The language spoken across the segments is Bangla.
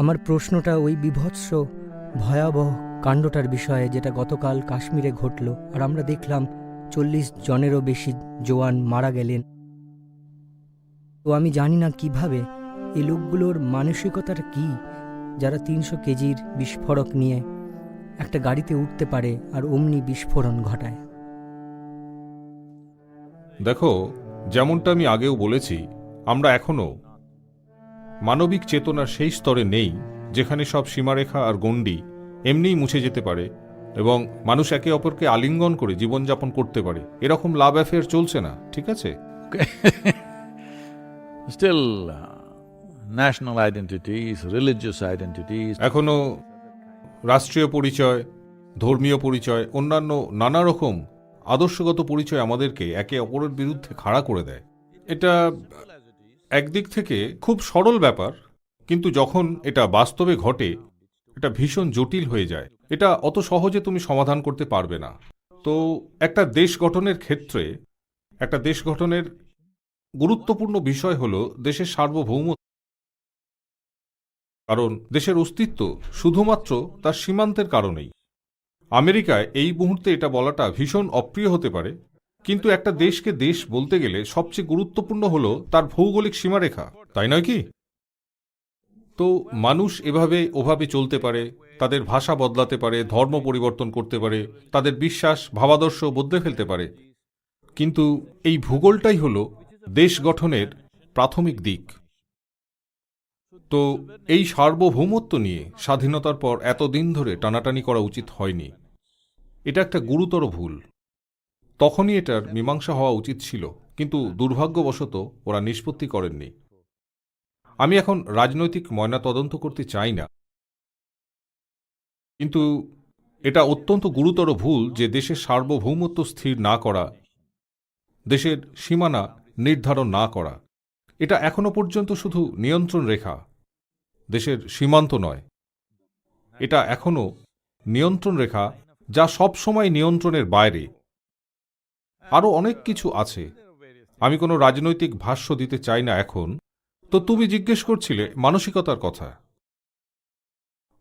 আমার প্রশ্নটা ওই বিভৎস, ভয়াবহ কাণ্ডটার বিষয়ে যেটা গতকাল কাশ্মীরে ঘটল আর আমরা দেখলাম চল্লিশ জনেরও বেশি জওয়ান মারা গেলেন। তো আমি জানি না কীভাবে এই লোকগুলোর মানসিকতার কি, যারা তিনশো কেজির বিস্ফোরক নিয়ে একটা গাড়িতে উঠতে পারে আর অমনি বিস্ফোরণ ঘটায়। দেখো, যেমনটা আমি আগেও বলেছি, আমরা এখনও মানবিক চেতনা সেই স্তরে নেই যেখানে সব সীমারেখা আর গণ্ডি এমনিই মুছে যেতে পারে এবং মানুষ একে অপরকে আলিঙ্গন করে জীবনযাপন করতে পারে। এরকম লাভ অ্যাফেয়ার চলছে না ঠিক আছে? National identities, religious identities, এখনও রাষ্ট্রীয় পরিচয় ধর্মীয় পরিচয় অন্যান্য নানা রকম আদর্শগত পরিচয় আমাদেরকে একে অপরের বিরুদ্ধে খাড়া করে দেয়। এটা একদিক থেকে খুব সরল ব্যাপার, কিন্তু যখন এটা বাস্তবে ঘটে, এটা ভীষণ জটিল হয়ে যায়। এটা অত সহজে তুমি সমাধান করতে পারবে না। তো একটা দেশ গঠনের ক্ষেত্রে, একটা দেশ গঠনের গুরুত্বপূর্ণ বিষয় হলো দেশের সার্বভৌম কারণ দেশের অস্তিত্ব শুধুমাত্র তার সীমান্তের কারণেই। আমেরিকায় এই মুহূর্তে এটা বলাটা ভীষণ অপ্রিয় হতে পারে কিন্তু একটা দেশকে দেশ বলতে গেলে সবচেয়ে গুরুত্বপূর্ণ হলো তার ভৌগোলিক সীমারেখা, তাই নয় কি? তো মানুষ এভাবে ওভাবে চলতে পারে, তাদের ভাষা বদলাতে পারে, ধর্ম পরিবর্তন করতে পারে, তাদের বিশ্বাস, ভাবাদর্শ বদলে ফেলতে পারে। কিন্তু এই ভূগোলটাই হলো দেশ গঠনের প্রাথমিক দিক। তো এই সার্বভৌমত্ব নিয়ে স্বাধীনতার পর এতদিন ধরে টানাটানি করা উচিত হয়নি। এটা একটা গুরুতর ভুল। তখনই এটার মীমাংসা হওয়া উচিত ছিল, কিন্তু দুর্ভাগ্যবশত ওরা নিষ্পত্তি করেননি। আমি এখন রাজনৈতিক ময়না তদন্ত করতে চাই না। কিন্তু এটা অত্যন্ত গুরুতর ভুল যে দেশের সার্বভৌমত্ব স্থির না করা, দেশের সীমানা নির্ধারণ না করা, এটা এখনও পর্যন্ত শুধু নিয়ন্ত্রণ রেখা, দেশের সীমান্ত নয়। এটা এখনও নিয়ন্ত্রণ রেখা যা সব সময় নিয়ন্ত্রণের বাইরে। আরও অনেক কিছু আছে। আমি কোনো রাজনৈতিক ভাষ্য দিতে চাই না এখন। তো তুমি জিজ্ঞেস করছিলে মানসিকতার কথা।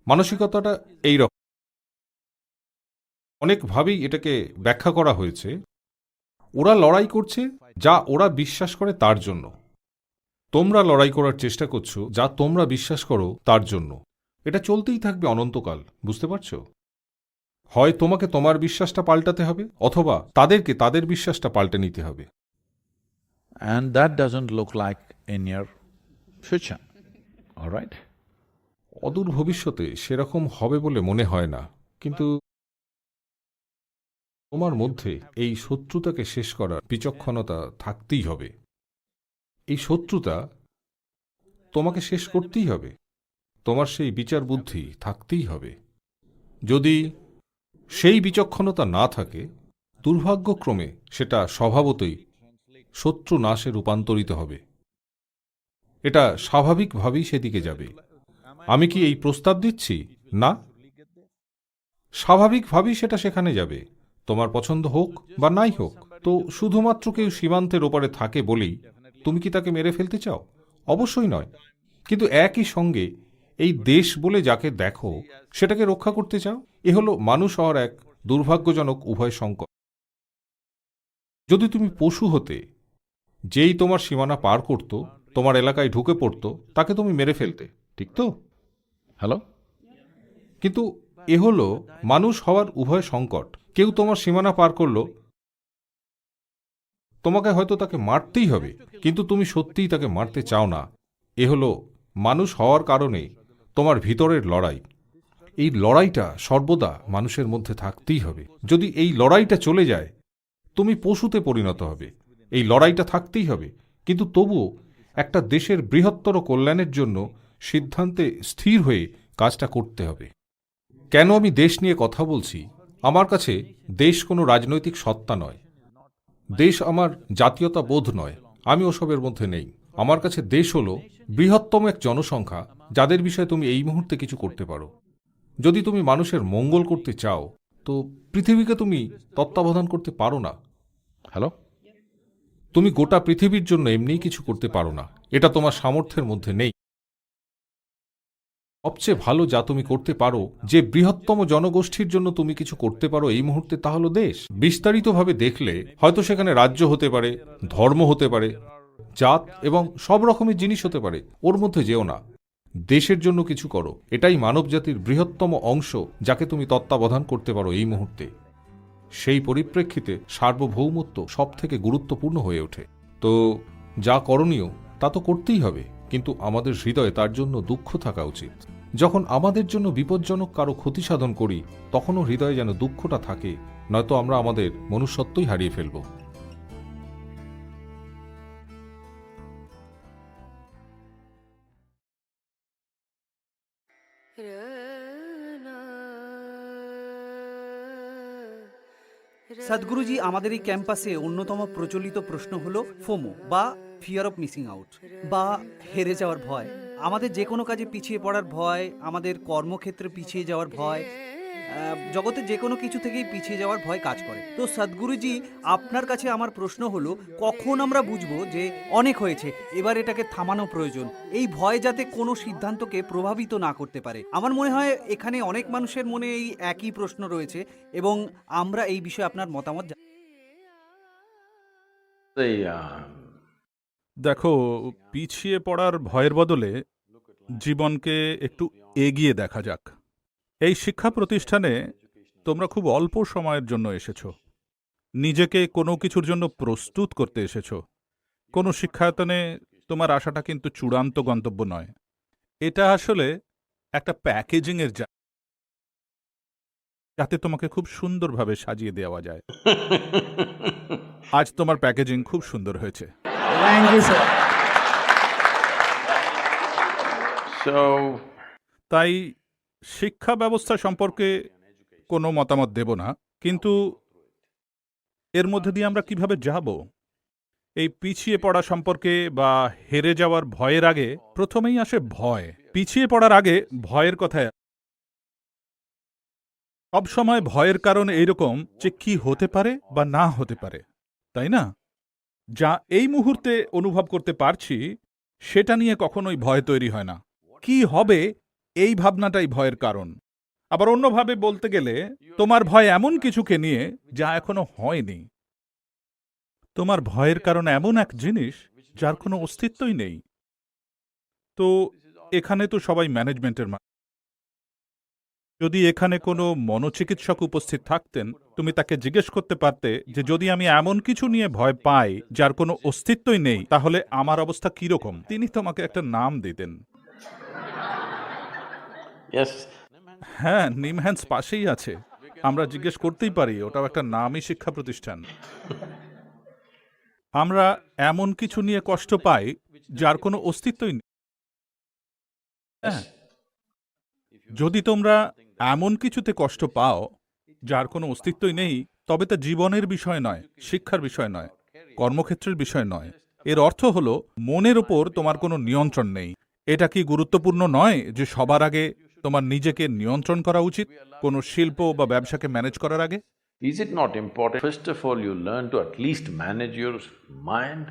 মানসিকতাটা এই রকম অনেকভাবেই এটাকে ব্যাখ্যা করা হয়েছে। ওরা লড়াই করছে যা ওরা বিশ্বাস করে তার জন্য। তোমরা লড়াই করার চেষ্টা করছ যা তোমরা বিশ্বাস করো তার জন্য। এটা চলতেই থাকবে অনন্তকাল, বুঝতে পারছ? হয় তোমাকে তোমার বিশ্বাসটা পাল্টাতে হবে অথবা তাদেরকে তাদের বিশ্বাসটা পাল্টে নিতে হবে and that doesn't look like in year. All right? অদূর ভবিষ্যতে সেরকম হবে বলে মনে হয় না কিন্তু তোমার মধ্যে এই শত্রুতাকে শেষ করার বিচক্ষণতা থাকতেই হবে এই শত্রুতা তোমাকে শেষ করতেই হবে তোমার সেই বিচার বুদ্ধি থাকতেই হবে যদি সেই বিচক্ষণতা না থাকে, দুর্ভাগ্যক্রমে সেটা স্বভাবতই শত্রু নাশে রূপান্তরিত হবে। এটা স্বাভাবিকভাবেই সেদিকে যাবে। আমি কি এই প্রস্তাব দিচ্ছি? না। স্বাভাবিকভাবেই সেটা সেখানে যাবে। তোমার পছন্দ হোক বা নাই হোক, তো শুধুমাত্র কেউ সীমান্তের ওপারে থাকে বলেই তুমি কি তাকে মেরে ফেলতে চাও? অবশ্যই নয়। কিন্তু একই সঙ্গে এই দেশ বলে যাকে দেখো, সেটাকে রক্ষা করতে চাও? এ হলো মানুষ হওয়ার এক দুর্ভাগ্যজনক উভয় সংকট যদি তুমি পশু হতে, যেই তোমার সীমানা পার করত, তোমার এলাকায় ঢুকে পড়ত, তাকে তুমি মেরে ফেলতে, ঠিক তো? হ্যালো কিন্তু এ হলো মানুষ হওয়ার উভয় সংকট। কেউ তোমার সীমানা পার করল, তোমাকে হয়তো তাকে মারতেই হবে, কিন্তু তুমি সত্যিই তাকে মারতে চাও না। এ হলো মানুষ হওয়ার কারণে তোমার ভিতরের লড়াই। এই লড়াইটা সর্বদা মানুষের মধ্যে থাকতেই হবে। যদি এই লড়াইটা চলে যায়, তুমি পশুতে পরিণত হবে। এই লড়াইটা থাকতেই হবে। কিন্তু তবুও একটা দেশের বৃহত্তর কল্যাণের জন্য সিদ্ধান্তে স্থির হয়ে কাজটা করতে হবে। কেন আমি দেশ নিয়ে কথা বলছি? আমার কাছে দেশ কোনো রাজনৈতিক সত্তা নয়। দেশ আমার জাতীয়তা বোধ নয়। আমি ওসবের মধ্যে নেই। আমার কাছে দেশ হলো বৃহত্তম এক জনসংখ্যা, যাদের বিষয়ে তুমি এই মুহূর্তে কিছু করতে পারো। যদি তুমি মানুষের মঙ্গল করতে চাও তো পৃথিবীকে তুমি তত্ত্বাবধান করতে পারো না। হ্যালো? তুমি গোটা পৃথিবীর জন্য এমনিই কিছু করতে পারো না। এটা তোমার সামর্থ্যের মধ্যে নেই। সবচেয়ে ভালো যা তুমি করতে পারো যে বৃহত্তম জনগোষ্ঠীর জন্য তুমি কিছু করতে পারো এই মুহূর্তে তা হলো দেশ। বিস্তারিতভাবে দেখলে হয়তো সেখানে রাজ্য হতে পারে ধর্ম হতে পারে জাত এবং সব রকমের জিনিস হতে পারে ওর মধ্যে যেও না। দেশের জন্য কিছু করো। এটাই মানবজাতির বৃহত্তম অংশ যাকে তুমি তত্ত্বাবধান করতে পারো এই মুহূর্তে। সেই পরিপ্রেক্ষিতে সার্বভৌমত্ব সব থেকে গুরুত্বপূর্ণ হয়ে ওঠে। তো যা করণীয়, তা তো করতেই হবে, কিন্তু আমাদের হৃদয়ে তার জন্য দুঃখ থাকা উচিত। যখন আমাদের জন্য বিপজ্জনক কারও ক্ষতি সাধন করি, তখনও হৃদয়ে যেন দুঃখটা থাকে, নয়তো আমরা আমাদের মনুষ্যত্বই হারিয়ে ফেলব। সদ্গুরুজি আমাদের এই ক্যাম্পাসে অন্যতম প্রচলিত প্রশ্ন হলো ফোমো বা ফিয়ার অফ মিসিং আউট বা হেরে যাওয়ার ভয়। আমাদের যে কোনো কাজে পিছিয়ে পড়ার ভয়, আমাদের কর্মক্ষেত্রে পিছিয়ে যাওয়ার ভয় জগতে যে কোনো কিছু থেকেই পিছিয়ে যাওয়ার ভয় কাজ করে। তো সদ্গুরুজি আপনার কাছে আমার প্রশ্ন হলো কখন আমরা বুঝব যে অনেক হয়েছে এবার এটাকে থামানো প্রয়োজন? এই ভয় যাতে কোনো সিদ্ধান্তকে প্রভাবিত না করতে পারে। আমার মনে হয় এখানে অনেক মানুষের মনে এই একই প্রশ্ন রয়েছে এবং আমরা এই বিষয়ে আপনার মতামত দেখো পিছিয়ে পড়ার ভয়ের বদলে জীবনকে একটু এগিয়ে দেখা যাক। এই শিক্ষা প্রতিষ্ঠানে তোমরা খুব অল্প সময়ের জন্য এসেছ। নিজেকে কোনো কিছুর জন্য প্রস্তুত করতে এসেছ। কোনো শিক্ষায়তনে তোমার আশাটা কিন্তু চূড়ান্ত গন্তব্য নয়। এটা আসলে একটা প্যাকেজিংয়ের যা যাতে তোমাকে খুব সুন্দরভাবে সাজিয়ে দেওয়া যায়। আজ তোমার প্যাকেজিং খুব সুন্দর হয়েছে। তাই শিক্ষা ব্যবস্থা সম্পর্কে কোনো মতামত দেব না, কিন্তু এর মধ্যে দিয়ে আমরা কীভাবে যাব? এই পিছিয়ে পড়া সম্পর্কে বা হেরে যাওয়ার ভয়ের আগে প্রথমেই আসে ভয়। পিছিয়ে পড়ার আগে ভয়ের কথায় সব সময় ভয়ের কারণ এইরকম যে কি হতে পারে বা না হতে পারে, তাই না? যা এই মুহূর্তে অনুভব করতে পারছি, সেটা নিয়ে কখনোই ভয় তৈরি হয় না। কি হবে এই ভাবনাটাই ভয়ের কারণ। আবার অন্যভাবে বলতে গেলে, তোমার ভয় এমন কিছুকে নিয়ে যা এখনও হয়নি। তোমার ভয়ের কারণ এমন এক জিনিস যার কোনো অস্তিত্বই নেই। তো, এখানে তো সবাই ম্যানেজমেন্টের যদি এখানে কোনো মনোচিকিৎসক উপস্থিত থাকতেন, তুমি তাকে জিজ্ঞেস করতে পারতে যে, যদি আমি এমন কিছু নিয়ে ভয় পাই যার কোনো অস্তিত্বই নেই, তাহলে আমার অবস্থা কীরকম? তিনি তোমাকে একটা নাম দিতেন। হ্যাঁ নিমহ্যান্স পাশেই আছে। আমরা জিজ্ঞেস করতেই পারি, ওটাও একটা নামই শিক্ষা প্রতিষ্ঠান। আমরা এমন কিছু নিয়ে কষ্ট পাই যার কোনো অস্তিত্বই নেই। হ্যাঁ। যদি তোমরা এমন কিছুতে কষ্ট পাও যার কোনো অস্তিত্বই নেই, তবে তা জীবনের বিষয় নয়, শিক্ষার বিষয় নয়, কর্মক্ষেত্রের বিষয় নয়। এর অর্থ হলো, মনের ওপর তোমার কোনো নিয়ন্ত্রণ নেই। এটা কি গুরুত্বপূর্ণ নয় যে সবার আগে তোমার নিজেকে নিয়ন্ত্রণ করা উচিত কোনো শিল্প বা ব্যবসাকে ম্যানেজ করার আগে? Is it not important, first of all, you learn to at least manage your mind?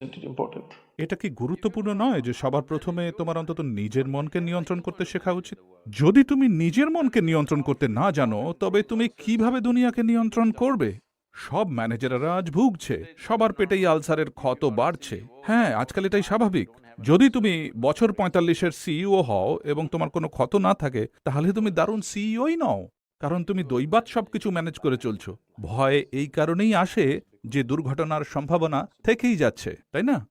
Isn't it important? এটা কি গুরুত্বপূর্ণ নয় যে সবার প্রথমে তোমার অন্তত নিজের মনকে নিয়ন্ত্রণ করতে শেখা উচিত? যদি তুমি নিজের মনকে নিয়ন্ত্রণ করতে না জানো তবে তুমি কীভাবে দুনিয়াকে নিয়ন্ত্রণ করবে? সব ম্যানেজাররা আজ ভুগছে সবার পেটেই আলসারের ক্ষত বাড়ছে। হ্যাঁ আজকাল এটাই স্বাভাবিক। যদি তুমি বছর পঁয়তাল্লিশের সিইও হও এবং তোমার কোনো ক্ষত না থাকে, তাহলে তুমি দারুণ সিইওই নও, কারণ তুমি দৈবাত সবকিছু ম্যানেজ করে চলছো। ভয় এই কারণেই আসে যে দুর্ঘটনার সম্ভাবনা থেকেই যাচ্ছে, তাই না?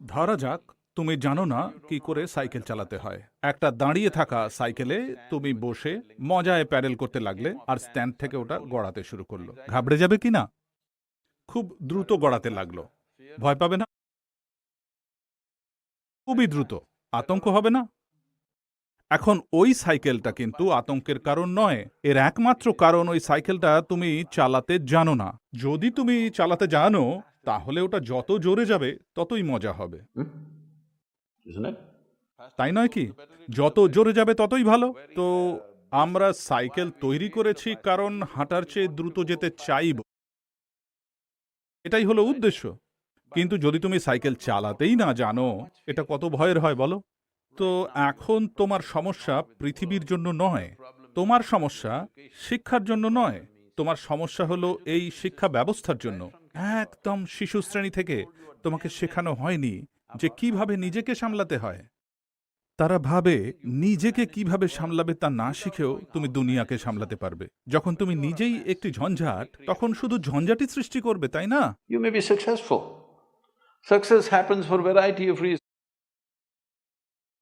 ধরা যাক, তুমি জানো না কি করে সাইকেল চালাতে হয়। একটা দাঁড়িয়ে থাকা সাইকেলে তুমি বসে মজায় প্যাডেল করতে লাগলে আর স্ট্যান্ড থেকে ওটা গড়াতে শুরু করল। ঘাবড়ে যাবে কি না? খুব দ্রুত গড়াতে লাগল। ভয় পাবে না? খুবই দ্রুত। আতঙ্ক হবে না। এখন ওই সাইকেলটা কিন্তু আতঙ্কের কারণ নয়। এর একমাত্র কারণ ওই সাইকেলটা তুমি চালাতে জানো না। যদি তুমি চালাতে জানো তাহলে ওটা যত জোরে যাবে ততই মজা হবে? তাই নয় কি? যত জোরে যাবে ততই ভালো। তো আমরা সাইকেল তৈরি করেছি কারণ হাঁটার চেয়ে দ্রুত যেতে চাইব। এটাই হলো উদ্দেশ্য। কিন্তু যদি তুমি সাইকেল চালাতেই না জানো, এটা কত ভয়ের হয় বলো? তো এখন তোমার সমস্যা পৃথিবীর জন্য নয়, তোমার সমস্যা শিক্ষার জন্য নয়, তোমার সমস্যা হলো এই শিক্ষা ব্যবস্থার জন্য। একদম শিশু শ্রেণি থেকে তোমাকে শেখানো হয়নি যে কীভাবে নিজেকে সামলাতে হয়। তারা ভাবে নিজেকে কীভাবে সামলাবে তা না শিখেও তুমি দুনিয়াকে সামলাতে পারবে। যখন তুমি নিজেই একটি ঝঞ্ঝাট, তখন শুধু ঝঞ্ঝাটই সৃষ্টি করবে, তাই না? You may be successful. Success happens for variety of reasons.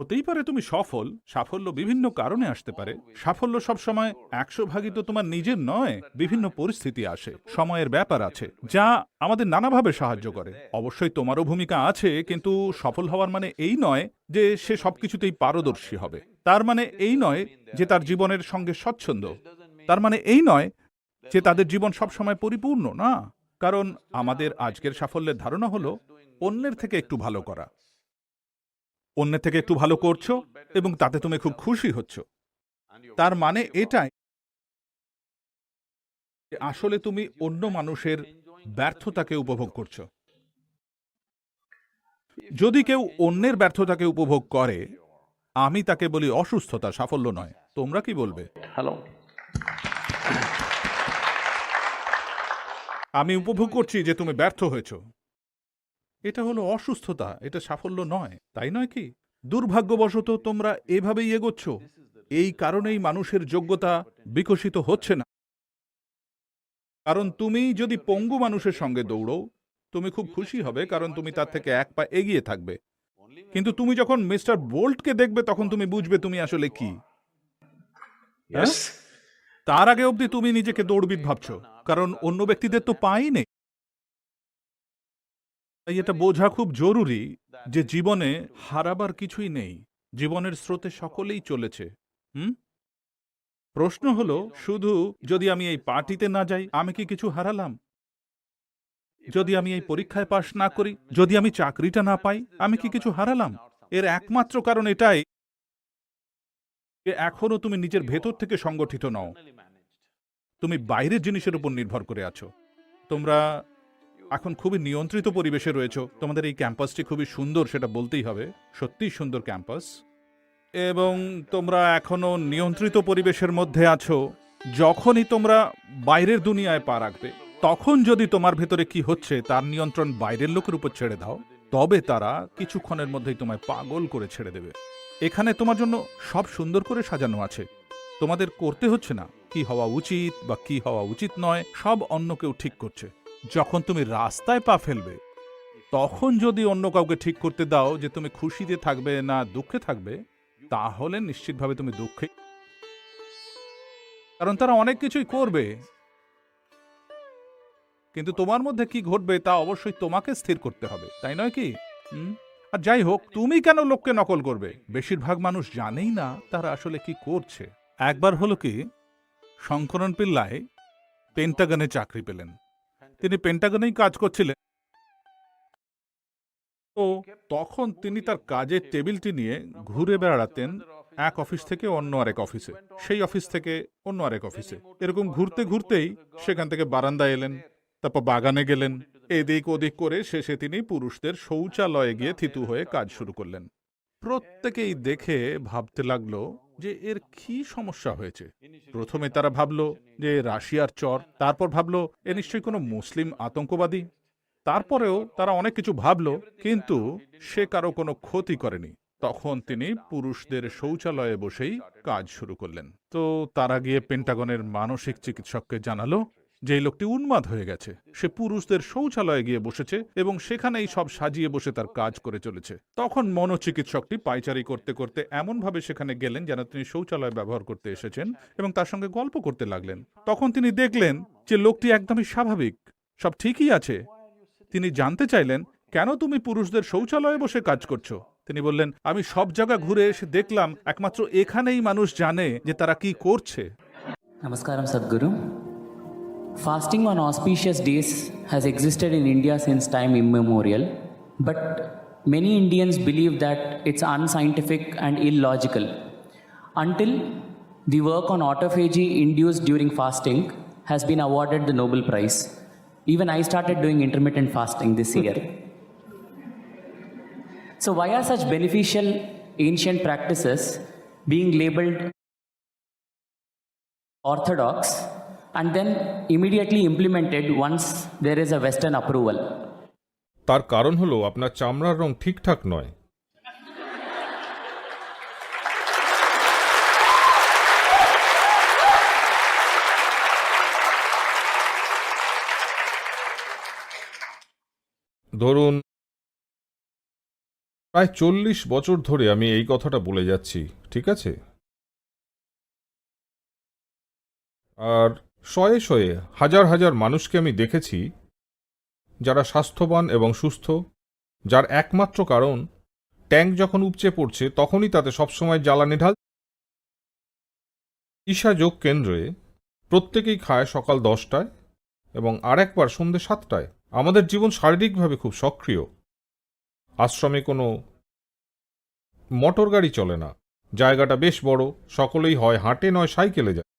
হতেই পারে তুমি সফল, সাফল্য বিভিন্ন কারণে আসতে পারে। সাফল্য সবসময় একশো ভাগই তো তোমার নিজের নয়, বিভিন্ন পরিস্থিতি আসে, সময়ের ব্যাপার আছে, যা আমাদের নানাভাবে সাহায্য করে। অবশ্যই তোমারও ভূমিকা আছে, কিন্তু সফল হওয়ার মানে এই নয় যে সে সবকিছুতেই পারদর্শী হবে। তার মানে এই নয় যে তার জীবনের সঙ্গে স্বচ্ছন্দ। তার মানে এই নয় যে তাদের জীবন সবসময় পরিপূর্ণ, না? কারণ আমাদের আজকের সাফল্যের ধারণা হলো অন্যের থেকে একটু ভালো করা। অন্যের থেকে একটু ভালো করছ এবং তাতে তুমি খুব খুশি হচ্ছ। তার মানে এটাই আসলে তুমি অন্য মানুষের ব্যর্থতাকে উপভোগ করছ। যদি কেউ অন্যের ব্যর্থতাকে উপভোগ করে আমি তাকে বলি অসুস্থতা সাফল্য নয়। তোমরা কি বলবে? Hello? আমি উপভোগ করছি যে তুমি ব্যর্থ হয়েছ। এটা হলো অসুস্থতা এটা সাফল্য নয় তাই নয় কি? দুর্ভাগ্যবশত তোমরা এভাবেই এগোচ্ছ। এই কারণেই মানুষের যোগ্যতা বিকশিত হচ্ছে না। কারণ তুমি যদি পঙ্গু মানুষের সঙ্গে দৌড়ো তুমি খুব খুশি হবে কারণ তুমি তার থেকে এক পা এগিয়ে থাকবে। কিন্তু তুমি যখন মিস্টার বোল্টকে দেখবে তখন তুমি বুঝবে তুমি আসলে কি। Yes? তার আগে অবধি তুমি নিজেকে দৌড়বিদ ভাবছ কারণ অন্য ব্যক্তিদের তো পাই নেই। তাই এটা বোঝা খুব জরুরি যে জীবনে হারাবার কিছুই নেই। জীবনের স্রোতে সকলেই চলেছে। হুম? প্রশ্ন হলো, শুধু যদি আমি এই পার্টিতে না যাই, আমি কি কিছু হারালাম? যদি আমি এই পরীক্ষায় পাশ না করি, যদি আমি চাকরিটা না পাই, আমি কি কিছু হারালাম? এর একমাত্র কারণ এটাই যে এখনও তুমি নিজের ভেতর থেকে সংগঠিত নও। তুমি বাইরের জিনিসের উপর নির্ভর করে আছো। তোমরা এখন খুবই নিয়ন্ত্রিত পরিবেশে রয়েছো। তোমাদের এই ক্যাম্পাসটি খুবই সুন্দর, সেটা বলতেই হবে। সত্যিই সুন্দর ক্যাম্পাস। এবং তোমরা এখনও নিয়ন্ত্রিত পরিবেশের মধ্যে আছো। যখনই তোমরা বাইরের দুনিয়ায় পা রাখবে, তখন যদি তোমার ভেতরে কি হচ্ছে, তার নিয়ন্ত্রণ বাইরের লোকের উপর ছেড়ে দাও। তবে তারা কিছুক্ষণের মধ্যেই তোমায় পাগল করে ছেড়ে দেবে। এখানে তোমার জন্য সব সুন্দর করে সাজানো আছে। তোমাদের করতে হচ্ছে না, কি হওয়া উচিত বা কি হওয়া উচিত নয়, সব অন্য কেউ ঠিক করছে। যখন তুমি রাস্তায় পা ফেলবে, তখন যদি অন্য কাউকে ঠিক করতে দাও যে তুমি খুশিতে থাকবে না দুঃখে থাকবে, তাহলে নিশ্চিতভাবে তুমি দুঃখে কারণ তারা অনেক কিছুই করবে। কিন্তু তোমার মধ্যে কি ঘটবে তা অবশ্যই তোমাকে স্থির করতে হবে, তাই নয় কি? আর যাই হোক, তুমি কেন লোককে নকল করবে? বেশিরভাগ মানুষ জানেই না তারা আসলে কি করছে। একবার হলো কি শঙ্করন পিল্লাই পেন্টাগনে চাকরি পেলেন। তিনি পেন্টাগনেই কাজ করছিলেন। তো তখন তিনি তার কাজের টেবিলটি নিয়ে ঘুরে বেড়াতেন এক অফিস থেকে অন্য আরেক অফিসে, সেই অফিস থেকে অন্য আরেক অফিসে। এরকম ঘুরতে ঘুরতেই সেখান থেকে বারান্দায় এলেন, তারপর বাগানে গেলেন, এদিক ওদিক করে শেষে তিনি পুরুষদের শৌচালয়ে গিয়ে থিতু হয়ে কাজ শুরু করলেন। প্রত্যেকেই দেখে ভাবতে লাগল যে এর কি সমস্যা হয়েছে। প্রথমে তারা ভাবলো যে রাশিয়ার চর, তারপর ভাবলো এ নিশ্চয়ই কোনো মুসলিম আতঙ্কবাদী। তারপরেও তারা অনেক কিছু ভাবলো, কিন্তু সে কারও কোনো ক্ষতি করেনি। তখন তিনি পুরুষদের শৌচালয়ে বসেই কাজ শুরু করলেন। তো তারা গিয়ে পেন্টাগনের মানসিক চিকিৎসককে জানালো যে লোকটি উন্মাদ হয়ে গেছে, সে পুরুষদের শৌচালয়ে গিয়ে বসেছে এবং সেখানেই সব সাজিয়ে বসে তার কাজ করে চলেছে। তখন মনোচিকিৎসকটি পাইচারি করতে করতে এমনভাবে সেখানে গেলেন যেন তিনি শৌচালয় ব্যবহার করতে এসেছেন এবং তার সঙ্গে গল্প করতে লাগলেন। তখন তিনি দেখলেন যে লোকটি একদমই স্বাভাবিক, সব ঠিকই আছে। তিনি জানতে চাইলেন, কেন তুমি পুরুষদের শৌচালয়ে বসে কাজ করছ? তিনি বললেন, আমি সব জায়গা ঘুরে এসে দেখলাম, একমাত্র এখানেই মানুষ জানে যে তারা কি করছে। Namaskaram Sadhguru. Fasting on auspicious days has existed in India since time immemorial, but many Indians believe that it's unscientific and illogical. Until the work on autophagy induced during fasting has been awarded the Nobel Prize. Even I started doing intermittent fasting this year. So, why are such beneficial ancient practices being labeled orthodox and then immediately implemented once there is a Western approval? তার কারণ হলো আপনার চামড়ার রং ঠিকঠাক নয় ধরুন প্রায় চল্লিশ বছর ধরে আমি এই কথাটা বলে যাচ্ছি ঠিক আছে আর শয়ে শয়ে হাজার হাজার মানুষকে আমি দেখেছি যারা স্বাস্থ্যবান এবং সুস্থ, যার একমাত্র কারণ, ট্যাঙ্ক যখন উপচে পড়ছে তখনই তাতে সবসময় জ্বালানি ঢাল ঈশা যোগ কেন্দ্রে প্রত্যেকেই খায় সকাল দশটায় এবং আরেকবার সন্ধে সাতটায়। আমাদের জীবন শারীরিকভাবে খুব সক্রিয়। আশ্রমে কোনো মোটর গাড়ি চলে না। জায়গাটা বেশ বড়। সকলেই হয় হাঁটে নয় সাইকেলে যায়।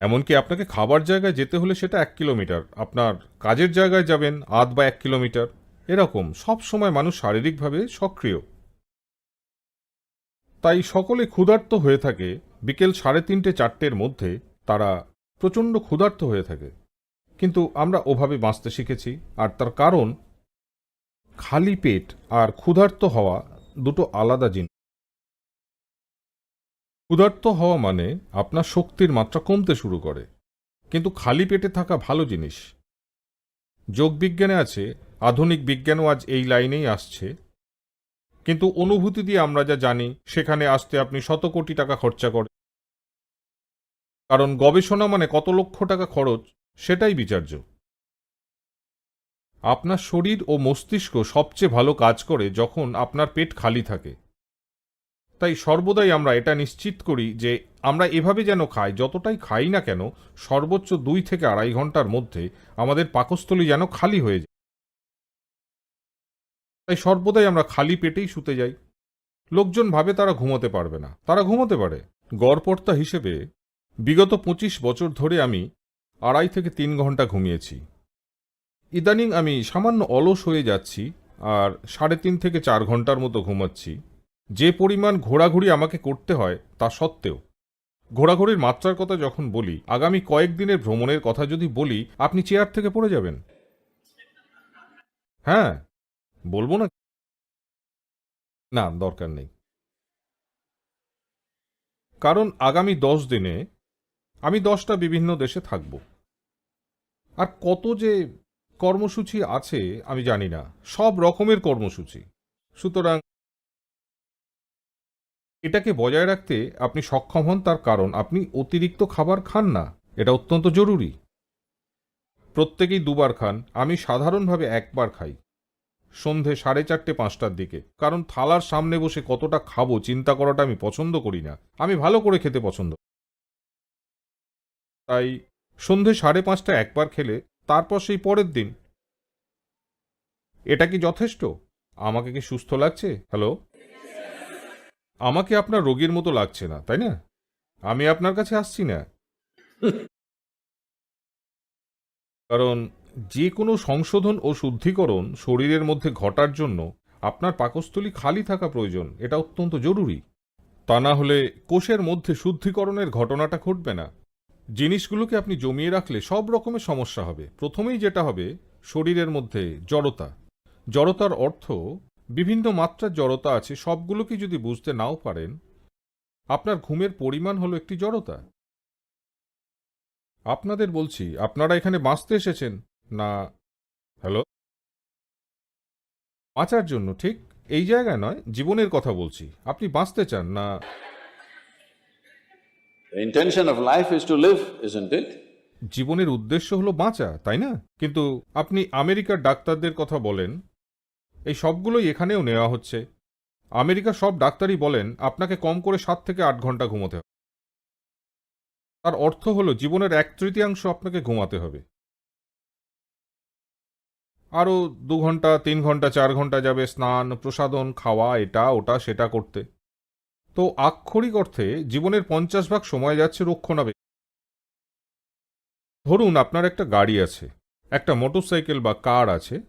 এমনকি আপনাকে খাবার জায়গায় যেতে হলে সেটা এক কিলোমিটার। আপনার কাজের জায়গায় যাবেন আধ বা এক কিলোমিটার। এরকম সব সময় মানুষ শারীরিকভাবে সক্রিয়। তাই সকলে ক্ষুধার্ত হয়ে থাকে। বিকেল সাড়ে তিনটে চারটের মধ্যে তারা প্রচণ্ড ক্ষুধার্ত হয়ে থাকে। কিন্তু আমরা ওভাবে বাঁচতে শিখেছি। আর তার কারণ, খালি পেট আর ক্ষুধার্ত হওয়া দুটো আলাদা জিনিস। ক্ষুধার্ত হওয়া মানে আপনার শক্তির মাত্রা কমতে শুরু করে। কিন্তু খালি পেটে থাকা ভালো জিনিস। যোগবিজ্ঞানে আছে, আধুনিক বিজ্ঞানও আজ এই লাইনেই আসছে। কিন্তু অনুভূতি দিয়ে আমরা যা জানি, সেখানে আসতে আপনি শত কোটি টাকা খরচা করেন। কারণ গবেষণা মানে কত লক্ষ টাকা খরচ, সেটাই বিচার্য। আপনার শরীর ও মস্তিষ্ক সবচেয়ে ভালো কাজ করে যখন আপনার পেট খালি থাকে। তাই সর্বদাই আমরা এটা নিশ্চিত করি যে আমরা এভাবে যেন খাই, যতটাই খাই না কেন, সর্বোচ্চ দুই থেকে আড়াই ঘণ্টার মধ্যে আমাদের পাকস্থলী যেন খালি হয়ে যায়। তাই সর্বদাই আমরা খালি পেটেই শুতে যাই। লোকজন ভাবে তারা ঘুমোতে পারবে না। তারা ঘুমোতে পারে। গড়পর্তা হিসেবে বিগত পঁচিশ বছর ধরে আমি আড়াই থেকে তিন ঘণ্টা ঘুমিয়েছি। ইদানিং আমি সামান্য অলস হয়ে যাচ্ছি আর সাড়ে তিন থেকে চার ঘণ্টার মতো ঘুমাচ্ছি। যে পরিমাণ ঘোরাঘুরি আমাকে করতে হয় তা সত্ত্বেও। ঘোরাঘুরির মাত্রার কথা যখন বলি, আগামী কয়েকদিনের ভ্রমণের কথা যদি বলি, আপনি চেয়ার থেকে পড়ে যাবেন। হ্যাঁ বলব না। না, দরকার নেই। কারণ আগামী দশ দিনে আমি দশটা বিভিন্ন দেশে থাকব। আর কত যে কর্মসূচি আছে, আমি জানি না। সব রকমের কর্মসূচি। সুতরাং এটাকে বজায় রাখতে আপনি সক্ষম হন তার কারণ, আপনি অতিরিক্ত খাবার খান না। এটা অত্যন্ত জরুরি। প্রত্যেকেই দুবার খান। আমি সাধারণভাবে একবার খাই। সন্ধে সাড়ে চারটে, পাঁচটার দিকে। কারণ থালার সামনে বসে কতটা খাব চিন্তা করাটা আমি পছন্দ করি না। আমি ভালো করে খেতে পছন্দ তাই সন্ধে সাড়ে পাঁচটা একবার খেলে তারপর সেই পরের দিন। এটা কি যথেষ্ট? আমাকে কি সুস্থ লাগছে? হ্যালো? আমাকে আপনার রোগীর মতো লাগছে না, তাই না? আমি আপনার কাছে আসছি না। কারণ যে কোনো সংশোধন ও শুদ্ধিকরণ শরীরের মধ্যে ঘটার জন্য আপনার পাকস্থলী খালি থাকা প্রয়োজন, এটা অত্যন্ত জরুরি। তা না হলে কোষের মধ্যে শুদ্ধিকরণের ঘটনাটা ঘটবে না। জিনিসগুলোকে আপনি জমিয়ে রাখলে সব রকমের সমস্যা হবে। প্রথমেই যেটা হবে, শরীরের মধ্যে জড়তা। জড়তার অর্থ বিভিন্ন মাত্রার জড়তা আছে সবগুলোকে যদি বুঝতে নাও পারেন আপনার ঘুমের পরিমাণ হলো একটি জড়তা। আপনাদের বলছি আপনারা এখানে বাঁচতে এসেছেন না? হ্যালো? বাঁচার জন্য ঠিক এই জায়গায় নয় জীবনের কথা বলছি। আপনি বাঁচতে চান না? Is to live, isn't জীবনের উদ্দেশ্য হলো বাঁচা তাই না? কিন্তু আপনি আমেরিকার ডাক্তারদের কথা বলেন এই সবগুলোই এখানেও নেওয়া হচ্ছে। আমেরিকার সব ডাক্তারই বলেন, আপনাকে কম করে সাত থেকে আট ঘণ্টা ঘুমোতে হবে। তার অর্থ হলো, জীবনের এক তৃতীয়াংশ আপনাকে ঘুমাতে হবে। আরও দু ঘণ্টা, তিন ঘণ্টা, চার ঘণ্টা যাবে স্নান প্রসাদন খাওয়া, এটা, ওটা, সেটা করতে। তো আক্ষরিক অর্থে, জীবনের পঞ্চাশ ভাগ সময় যাচ্ছে রক্ষণাবে ধরুন আপনার একটা গাড়ি আছে, একটা মোটরসাইকেল বা কার আছে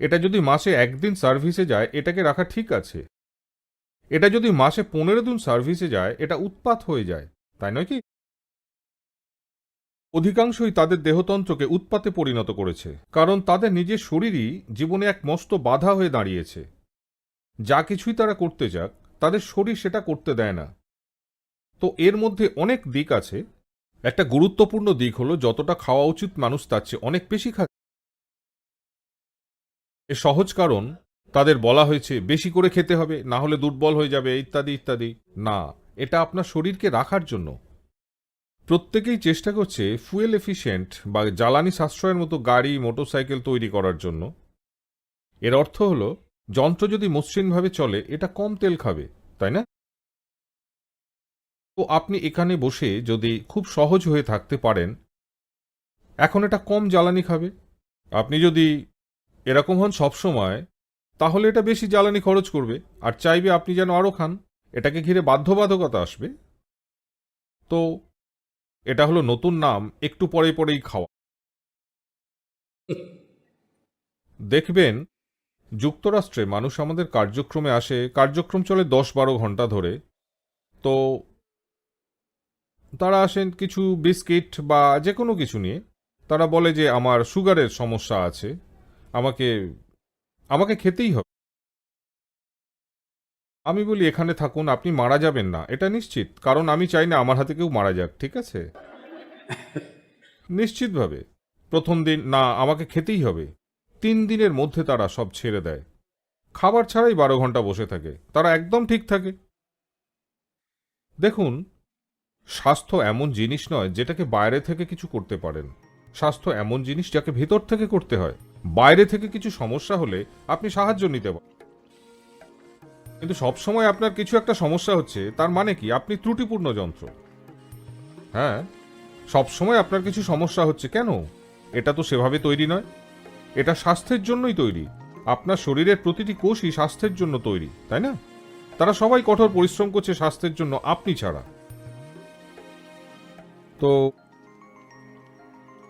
এটা যদি মাসে একদিন সার্ভিসে যায়, এটাকে রাখা ঠিক আছে। এটা যদি মাসে পনেরো দিন সার্ভিসে যায়, এটা উৎপাত হয়ে যায়, তাই নয় কি? অধিকাংশই তাদের দেহতন্ত্রকে উৎপাতে পরিণত করেছে, কারণ তাদের নিজের শরীরই জীবনে এক মস্ত বাধা হয়ে দাঁড়িয়েছে। যা কিছুই তারা করতে যাক, তাদের শরীর সেটা করতে দেয় না। তো এর মধ্যে অনেক দিক আছে। একটা গুরুত্বপূর্ণ দিক হলো, যতটা খাওয়া উচিত মানুষ, তার চেয়ে অনেক বেশি খায়। এর সহজ কারণ, তাদের বলা হয়েছে, বেশি করে খেতে হবে, না হলে দুর্বল হয়ে যাবে, ইত্যাদি ইত্যাদি। না, এটা আপনার শরীরকে রাখার জন্য। প্রত্যেকেই চেষ্টা করছে ফুয়েল এফিশিয়েন্ট বা জ্বালানি সাশ্রয়ের মতো গাড়ি মোটরসাইকেল তৈরি করার জন্য। এর অর্থ হলো, যন্ত্র যদি মসৃণভাবে চলে, এটা কম তেল খাবে, তাই না? তো আপনি এখানে বসে যদি খুব সহজ হয়ে থাকতে পারেন, এখন এটা কম জ্বালানি খাবে। আপনি যদি এরকম হন সবসময় তাহলে এটা বেশি জ্বালানি খরচ করবে। আর চাইবে আপনি যেন আরও খান, এটাকে ঘিরে বাধ্যবাধকতা আসবে। তো, এটা হলো নতুন নাম, একটু পরে পরেই খাওয়া। দেখবেন, যুক্তরাষ্ট্রে মানুষ আমাদের কার্যক্রমে আসে, কার্যক্রম চলে দশ বারো ঘণ্টা ধরে। তো, তারা আসেন কিছু বিস্কিট বা যে কোনো কিছু নিয়ে। তারা বলে যে, আমার সুগারের সমস্যা আছে। আমাকে আমাকে খেতেই হবে। আমি বলি, এখানে থাকুন, আপনি মারা যাবেন না। এটা নিশ্চিত, কারণ আমি চাই না আমার হাতে কেউ মারা যাক, ঠিক আছে? নিশ্চিতভাবে। প্রথম দিন, না, আমাকে খেতেই হবে। তিন দিনের মধ্যে তারা সব ছেড়ে দেয়। খাবার ছাড়াই বারো ঘণ্টা বসে থাকে। তারা একদম ঠিক থাকে। দেখুন, স্বাস্থ্য এমন জিনিস নয়, যেটাকে বাইরে থেকে কিছু করতে পারেন। স্বাস্থ্য এমন জিনিস যাকে ভেতর থেকে করতে হয়। বাইরে থেকে কিছু সমস্যা হলে আপনি সাহায্য নিতে পারেন। কিন্তু সবসময় আপনার কিছু একটা সমস্যা হচ্ছে, তার মানে কি? আপনি ত্রুটিপূর্ণ যন্ত্র। হ্যাঁ? সবসময় আপনার কিছু সমস্যা হচ্ছে কেন? এটা তো সেভাবে তৈরি নয়। এটা স্বাস্থ্যের জন্যই তৈরি। আপনার শরীরের প্রতিটি কোষই স্বাস্থ্যের জন্য তৈরি, তাই না? তারা সবাই কঠোর পরিশ্রম করছে স্বাস্থ্যের জন্য, আপনি ছাড়া। তো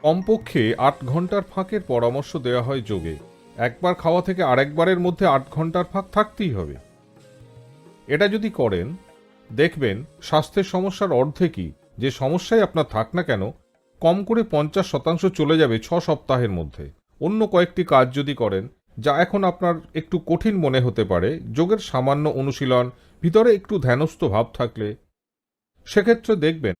কমপক্ষে আট ঘণ্টার ফাঁকের পরামর্শ দেওয়া হয় যোগে। একবার খাওয়া থেকে আরেকবারের মধ্যে আট ঘণ্টার ফাঁক থাকতেই হবে। এটা যদি করেন, দেখবেন স্বাস্থ্যের সমস্যার অর্ধেকই যে সমস্যাই আপনার থাক না কেন, কম করে পঞ্চাশ শতাংশ চলে যাবে ছ সপ্তাহের মধ্যে। অন্য কয়েকটি কাজ যদি করেন, যা এখন আপনার একটু কঠিন মনে হতে পারে, যোগের সামান্য অনুশীলন, ভিতরে একটু ধ্যানস্থ ভাব থাকলে, সেক্ষেত্রে দেখবেন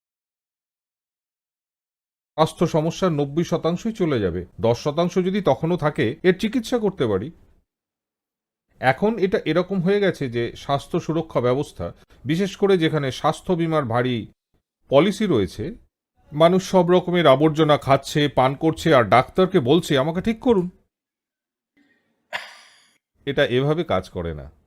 স্বাস্থ্য সমস্যার নব্বই শতাংশই চলে যাবে। দশ শতাংশ যদি তখনও থাকে, এর চিকিৎসা করতে পারি। এখন এটা এরকম হয়ে গেছে যে স্বাস্থ্য সুরক্ষা ব্যবস্থা, বিশেষ করে যেখানে স্বাস্থ্য বিমার ভারী পলিসি রয়েছে, মানুষ সব রকমের আবর্জনা খাচ্ছে, পান করছে, আর ডাক্তারকে বলছে, আমাকে ঠিক করুন। এটা এভাবে কাজ করে না।